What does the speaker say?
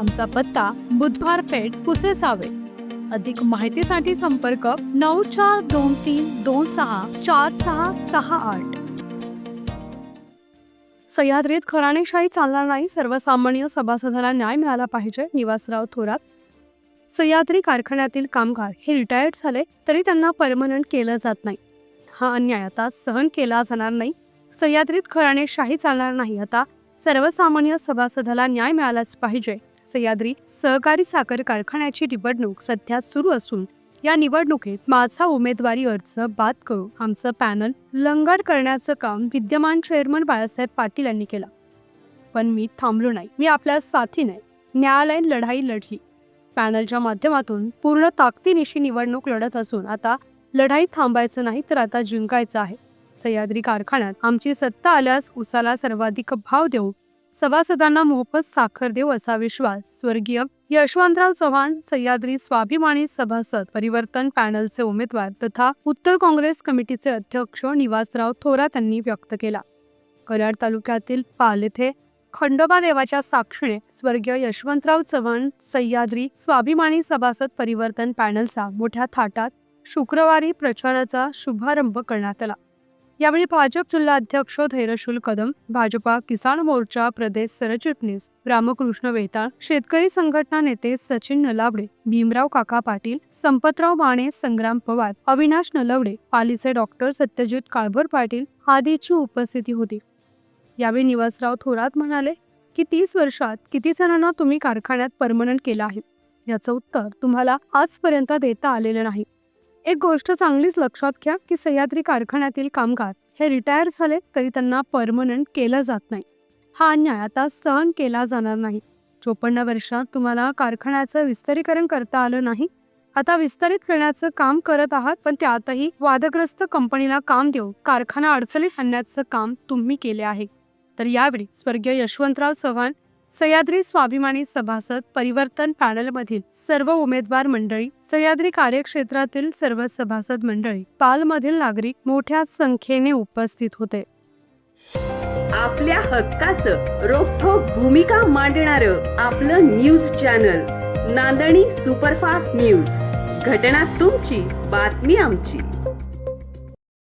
आमचा पत्ता बुधवार पेठ पुसेसावे अधिक माहितीसाठी संपर्क नऊ चार दोन तीन दोन सहा चार सहा सहा आठ. सह्याद्रीत खराणेशाही चालणार नाही. सर्वसामान्य सभासदाला न्याय मिळाला पाहिजे. निवासराव थोरात. सह्याद्री कारखान्यातील कामगार हे रिटायर्ड झाले तरी त्यांना परमनंट केलं जात नाही. हा अन्याय आता सहन केला जाणार नाही. सह्याद्रीत खराणेशाही चालणार नाही. आता सर्वसामान्य सभासदाला न्याय मिळालाच पाहिजे. सह्याद्री सहकारी साखर कारखान्याची निवडणूक सध्या सुरू असून या निवडणुकीत माझा उमेदवारी अर्ज बाद करून आमचं पॅनल लंगड करण्याचं काम विद्यमान चेअरमन बाळासाहेब पाटील यांनी केलं. पण मी थांबलो नाही. मी आपल्या साथीने न्यायालयीन लढाई लढली. पॅनलच्या माध्यमातून पूर्ण ताकदीनिशी निवडणूक लढत असून आता लढाई थांबायचं नाही तर आता जिंकायचं आहे. सह्याद्री कारखान्यात आमची सत्ता आल्यास उसाला सर्वाधिक भाव देऊ सभासदांना मोफत साखर देऊ असा विश्वास स्वर्गीय यशवंतराव चव्हाण सह्याद्री स्वाभिमानी सभासद परिवर्तन पॅनलचे उमेदवार तथा उत्तर काँग्रेस कमिटीचे अध्यक्ष निवासराव थोरात यांनी व्यक्त केला. कराड तालुक्यातील पाल येथे खंडोबा देवाच्या साक्षीने स्वर्गीय यशवंतराव चव्हाण सह्याद्री स्वाभिमानी सभासद परिवर्तन पॅनलचा मोठ्या थाटात शुक्रवारी प्रचाराचा शुभारंभ करण्यात आला. यावेळी भाजप जिल्हा अध्यक्ष धैर्यशूल कदम भाजपा किसान मोर्चा प्रदेश सरचिटणीस रामकृष्ण वेताळ शेतकरी संघटना नेते सचिन नलावडे भीमराव काका पाटील संपतराव माने संग्राम पवार अविनाश नलवडे पालीचे डॉक्टर सत्यजित काळभर पाटील आदीची उपस्थिती होती. यावेळी निवासराव थोरात म्हणाले की तीस वर्षात किती जणांना तुम्ही कारखान्यात परमनंट केलं आहे? याचं उत्तर तुम्हाला आजपर्यंत देता आलेलं नाही. एक गोष्ट चांगलीच लक्षात घ्या की सह्याद्री कारखान्यातील कामगार हे रिटायर झाले तरी त्यांना परमनंट केलं जात नाही. हा अन्याय आता सहन केला जाणार नाही. चोपन्न वर्षात तुम्हाला कारखान्याचं विस्तारीकरण करता आलं नाही. आता विस्तारित करण्याचं काम करत आहात पण त्यातही वादग्रस्त कंपनीला काम देऊन कारखाना अडचणीत आणण्याचं काम तुम्ही केले आहे. तर यावेळी स्वर्गीय यशवंतराव चव्हाण सह्याद्री स्वाभिमानी सभासद परिवर्तन पॅनलमधील सर्व उमेदवार मंडळी सह्याद्री कार्यक्षेत्रातील सर्व सभासद मंडळी पालमधील नागरिक मोठ्या संख्येने उपस्थित होते. आपल्या हक्काचं रोखठोक भूमिका मांडणार आपलं news channel Nandani superfast news. घटना तुमची बातमी आमची.